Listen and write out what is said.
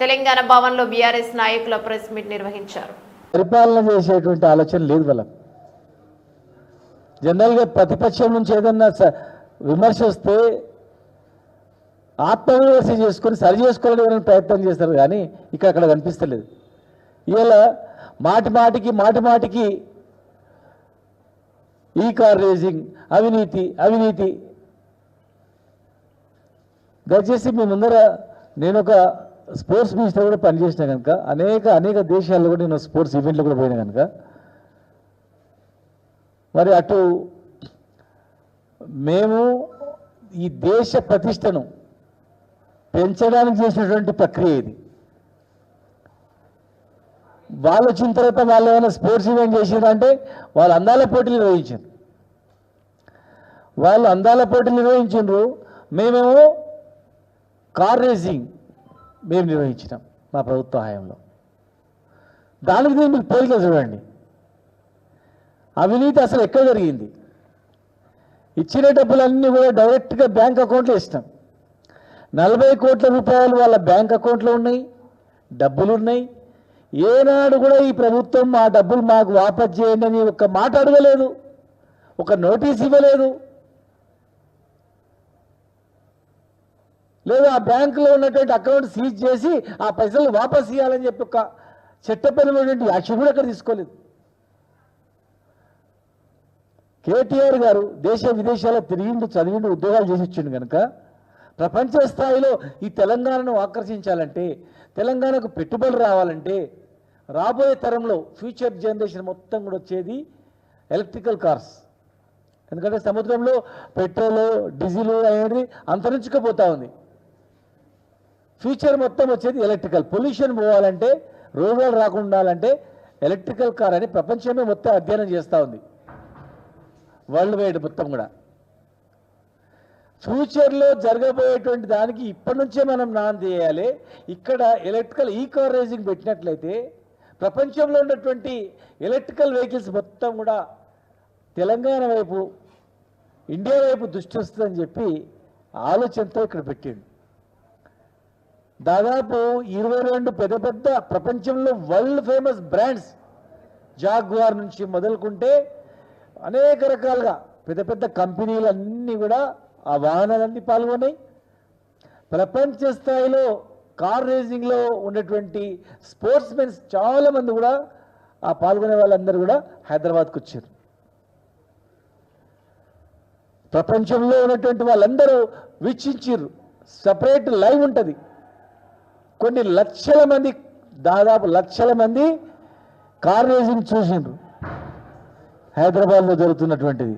తెలంగాణ భవన్లో బీఆర్ఎస్ నాయకుల press meet నిర్వహించారు. పరిపాలన చేసేటువంటి ఆలోచన లేదు బలం జనరల్గా ప్రతిపక్షం నుంచి ఏదన్నా స- విమర్శ వస్తే ఆత్మవిమర్శ చేసుకొని సరి చేసుకోవాలని ప్రయత్నం చేస్తారు కానీ ఇక్కడ అక్కడ కనిపిస్తలేదు. ఇవాళ మాటి మాటికి మాటి మాటికి ఈ కార్ రేసింగ్ అవినీతి అవినీతి. దయచేసి మీ ముందర నేను ఒక స్పోర్ట్స్ మినిస్టర్ కూడా పనిచేసిన కనుక అనేక అనేక దేశాల్లో కూడా నేను స్పోర్ట్స్ ఈవెంట్లు కూడా పోయినా కనుక మరి అటు మేము ఈ దేశ ప్రతిష్టను పెంచడానికి చేసినటువంటి ప్రక్రియ ఇది. వాళ్ళు వచ్చిన తర్వాత వాళ్ళు ఏమైనా స్పోర్ట్స్ ఈవెంట్ చేసిందంటే వాళ్ళు అందాల పోటీలు నిర్వహించారు వాళ్ళు అందాల పోటీలు నిర్వహించిండ్రు. మేమేమో కార్ రేసింగ్ మేము నిర్వహించినాం మా ప్రభుత్వ హయాంలో. దానికి దీనికి మీకు పోలికలు చూడండి. అవినీతి అసలు ఎక్కడ జరిగింది? ఇచ్చిన డబ్బులన్నీ కూడా డైరెక్ట్గా బ్యాంక్ అకౌంట్లో ఇస్తాం నలభై కోట్ల రూపాయలు వాళ్ళ బ్యాంక్ అకౌంట్లో ఉన్నాయి డబ్బులు ఉన్నాయి. ఏనాడు కూడా ఈ ప్రభుత్వం మా డబ్బులు మాకు వాపస్ చేయండి అని ఒక మాట అడగలేదు ఒక నోటీస్ ఇవ్వలేదు. లేదా ఆ బ్యాంకులో ఉన్నటువంటి అకౌంట్ సీజ్ చేసి ఆ పైసలు వాపస్ ఇవ్వాలని చెప్పి ఒక చట్టపరమైనటువంటి యాక్షన్ కూడా అక్కడ తీసుకోలేదు. కేటీఆర్ గారు దేశ విదేశాల్లో తిరిగిండు చదివిండు ఉద్యోగాలు చేసి ఇచ్చిండు కనుక ప్రపంచ స్థాయిలో ఈ తెలంగాణను ఆకర్షించాలంటే తెలంగాణకు పెట్టుబడులు రావాలంటే రాబోయే తరంలో ఫ్యూచర్ జనరేషన్ మొత్తం కూడా వచ్చేది ఎలక్ట్రికల్ కార్స్. ఎందుకంటే సముద్రంలో పెట్రోల్ డీజిల్ అనేది అంతరించుకుపోతా ఉంది. ఫ్యూచర్ మొత్తం వచ్చేది ఎలక్ట్రికల్. పొల్యూషన్ పోవాలంటే రోగాలు రాకుండా ఉండాలంటే ఎలక్ట్రికల్ కార్ అని ప్రపంచమే మొత్తం అధ్యయనం చేస్తూ ఉంది. వరల్డ్ వైడ్ మొత్తం కూడా. ఫ్యూచర్లో జరగబోయేటువంటి దానికి ఇప్పటి నుంచే మనం నాన్ చేయాలి ఇక్కడ ఎలక్ట్రికల్ ఈ కార్ రేసింగ్ పెట్టినట్లయితే ప్రపంచంలో ఉన్నటువంటి ఎలక్ట్రికల్ వెహికల్స్ మొత్తం కూడా తెలంగాణ వైపు ఇండియా వైపు దృష్టి వస్తుందని చెప్పి ఆలోచనతో ఇక్కడ పెట్టిండు. దాదాపు ఇరవై రెండు పెద్ద పెద్ద ప్రపంచంలో వరల్డ్ ఫేమస్ బ్రాండ్స్ జాగ్వార్ నుంచి మొదలుకుంటే అనేక రకాలుగా పెద్ద పెద్ద కంపెనీలు అన్నీ కూడా ఆ వాహనాలన్నీ పాల్గొన్నాయి. ప్రపంచ స్థాయిలో కార్ రేసింగ్లో ఉన్నటువంటి స్పోర్ట్స్ మెన్స్ చాలామంది కూడా ఆ పాల్గొనే వాళ్ళందరూ కూడా హైదరాబాద్కు వచ్చారు. ప్రపంచంలో ఉన్నటువంటి వాళ్ళందరూ వీక్షించారు సపరేట్ లైవ్ ఉంటుంది. కొన్ని లక్షల మంది దాదాపు లక్షల మంది కార్ రేసింగ్ చూసిండ్రు. హైదరాబాద్లో జరుగుతున్నటువంటిది.